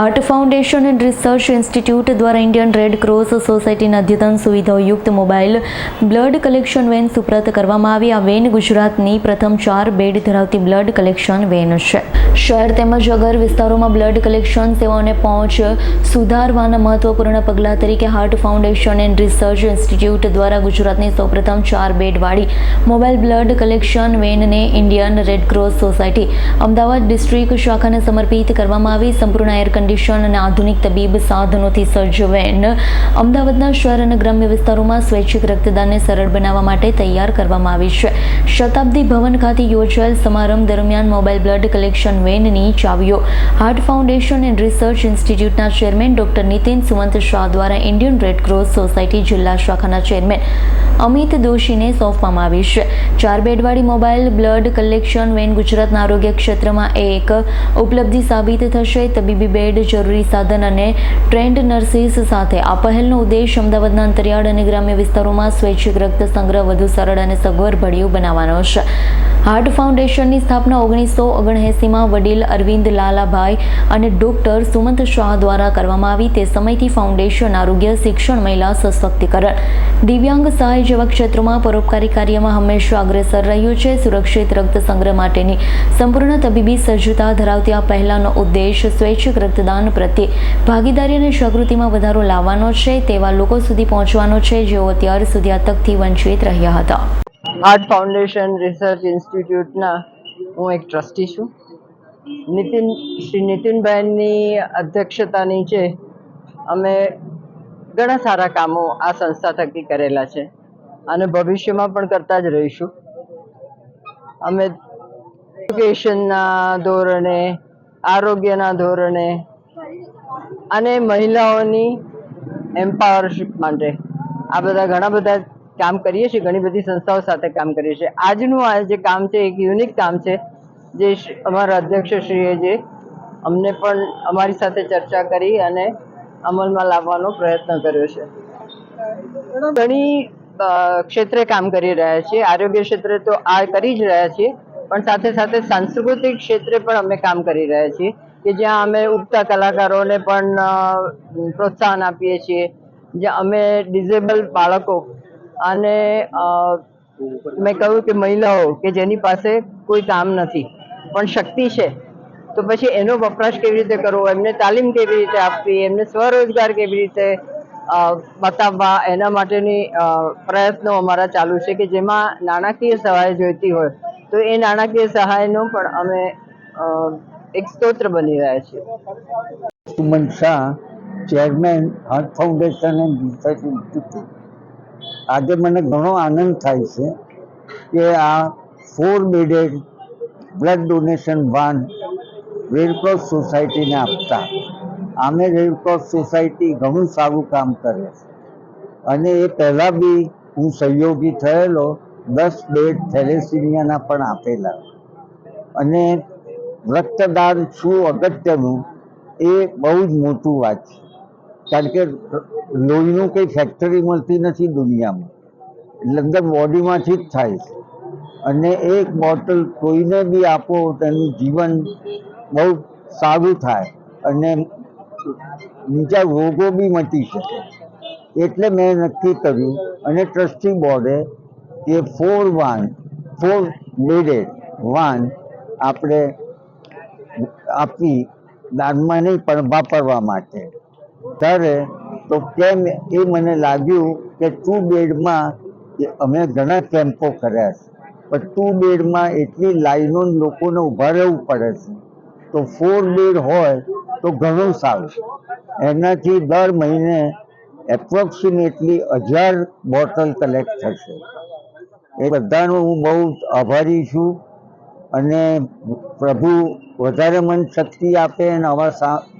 Heart foundation and research institute દ્વારા Indian red cross સોસાયટીના અદ્યતન સુવિધાયુક્ત મોબાઈલ બ્લડ કલેક્શન વેન સુપ્રત કરવામાં આવી આ વેન ગુજરાતની પ્રથમ ચાર બેડ ધરાવતી બ્લડ કલેક્શન વેન છે શહેર તેમજ અગર વિસ્તારોમાં બ્લડ કલેક્શન સેવાઓને પહોંચ સુધારવાના મહત્વપૂર્ણ પગલાં તરીકે heart foundation and research institute દ્વારા ગુજરાતની સૌપ્રથમ ચાર બેડવાળી mobile blood collection વેનને Indian red cross society Ahmedabad district શાખાને સમર્પિત કરવામાં આવી સંપૂર્ણ એર કન્ડિશન અને આધુનિક તબીબ સાધનોથી સજ્જ વેન અમદાવાદના શહેર અને ગ્રામ્ય વિસ્તારોમાં સ્વૈચ્છિક રક્તદાનને સરળ બનાવવા માટે તૈયાર કરવામાં આવી છે. શતાબ્દી ભવન ખાતે યોજાયેલ સમારંભ દરમિયાન મોબાઈલ બ્લડ કલેક્શન વેનની ચાવીઓ. હાર્ટ ફાઉન્ડેશન એન્ડ રિસર્ચ ઇન્સ્ટિટ્યૂટના ચેરમેન ડોક્ટર નીતિન સુમંત શાહ દ્વારા ઇન્ડિયન રેડ ક્રોસ સોસાયટી જિલ્લા શાખાના ચેરમેન અમિત દોશીને સોંપવામાં આવી છે. ચાર બેડવાળી મોબાઈલ બ્લડ કલેક્શન વેન ગુજરાતના આરોગ્ય ક્ષેત્રમાં એક ઉપલબ્ધિ સાબિત થશે. તબીબી બેડ જરૂરી સાધન અને ટ્રેન્ડ નર્સિસ સાથે આ પહેલનો ઉદ્દેશ અમદાવાદના અંતરિયાળ અને ગ્રામ્ય વિસ્તારોમાં સ્વૈચ્છિક રક્ત સંગ્રહ વધુ સરળ અને સગવડભર્યું બનાવવાનો છે. હાર્ટ ફાઉન્ડેશનની સ્થાપના ઓગણીસો ઓગણએંસીમાં વડીલ અરવિંદ લાલાભાઈ અને ડોક્ટર સુમંત શાહ દ્વારા કરવામાં આવી. તે સમયથી ફાઉન્ડેશન આરોગ્ય, શિક્ષણ, મહિલા, સશક્તિકરણ. દિવ્યાંગ સહાય જેવા ક્ષેત્રોમાં પરોપકારી કાર્યમાં હંમેશા અગ્રેસર રહ્યું છે. સુરક્ષિત રક્ત સંગ્રહ માટેની સંપૂર્ણ તબીબી સજ્જતા ધરાવતી આ પહેલાંનો ઉદ્દેશ સ્વૈચ્છિક રક્તદાન પ્રત્યે ભાગીદારી અને જાગૃતિમાં વધારો લાવવાનો છે. તેવા લોકો સુધી પહોંચવાનો છે જેઓ અત્યાર સુધી આ તકથી વંચિત રહ્યા હતા. આર્ટ ફાઉન્ડેશન રિસર્ચ ઇન્સ્ટિટ્યૂટના હું એક ટ્રસ્ટી છું. નીતિન, શ્રી નીતિનભાઈની અધ્યક્ષતા નીચે અમે ઘણા સારા કામો આ સંસ્થા થકી કરેલા છે અને ભવિષ્યમાં પણ કરતા જ રહીશું. અમે એજ્યુકેશનના ધોરણે, આરોગ્યના ધોરણે અને મહિલાઓની એમ્પાવરશીપ માટે આ બધા ઘણા બધા કામ કરીએ છીએ, ઘણી બધી સંસ્થાઓ સાથે કામ કરીએ છીએ. આજનું આ જે કામ છે, એક યુનિક કામ છે, જે અમારા અધ્યક્ષશ્રીએ જે અમને પણ અમારી સાથે ચર્ચા કરી અને અમલમાં લાવવાનો પ્રયત્ન કર્યો છે. ઘણી ક્ષેત્રે કામ કરી રહ્યા છીએ. આરોગ્ય ક્ષેત્રે તો આ કરી જ રહ્યા છીએ, પણ સાથે સાથે સાંસ્કૃતિક ક્ષેત્રે પણ અમે કામ કરી રહ્યા છીએ કે જ્યાં અમે ઉગતા કલાકારોને પણ પ્રોત્સાહન આપીએ છીએ. જ્યાં અમે ડિઝેબલ બાળકો અને મેં કહ્યું કે મહિલાઓ કે જેની પાસે કોઈ કામ નથી, પણ શક્તિ છે, તો પછી એનો વપરાશ કેવી રીતે કરવો? એમને તાલીમ કેવી રીતે આપવી? એમને સ્વરોજગાર કેવી રીતે બતાવવા? એના માટેની પ્રયત્નો અમારા ચાલુ છે કે જેમાં નાણાકીય સહાય જોઈતી હોય, તો એ નાણાકીય સહાયનો પણ અમે એક સ્તોત્ર બની રહ્યા છીએ. Suman Shah, chairman, heart foundation and research institute. આજે મને ઘણો આનંદ થાય છે કે આ four bedded blood donation van red cross સોસાયટીને આપતા. આમે રેડક્રોસ સોસાયટી ઘણું સારું કામ કરે છે. અને એ પહેલાં બી હું સહયોગી થયેલો, દસ બેડ થેલેસિમિયાના પણ આપેલા. અને રક્તદાન શું અગત્યનું, એ બહુ જ મોટું વાત છે. કારણ કે લોહીનું કંઈ ફેક્ટરી મળતી નથી દુનિયામાં. એટલે બોડીમાંથી જ થાય છે. અને એક બોટલ કોઈને બી આપો, તેનું જીવન બહુ સારું થાય અને બીજા રોગો બી મટી શકે. એટલે મેં નક્કી કર્યું અને ટ્રસ્ટી બોર્ડે એ four van four laded van આપણે આપી દાનમાં નહીં, પણ વાપરવા માટે. ત્યારે તો કેમ એ મને લાગ્યું કે ટુ બેડમાં અમે ઘણા કેમ્પો કર્યા છે. પણ ટુ બેડમાં એટલી લાઈનો લોકોને ઊભા રહેવું પડે છે. તો ફોર બેડ હોય તો ઘણું સારું. એનાથી દર મહિને એપ્રોક્સિમેટલી હજાર બોટલ કલેક્ટ થશે. એ બધાનો હું બહુ આભારી છું. અને પ્રભુ વધારે મન શક્તિ આપે અને સા-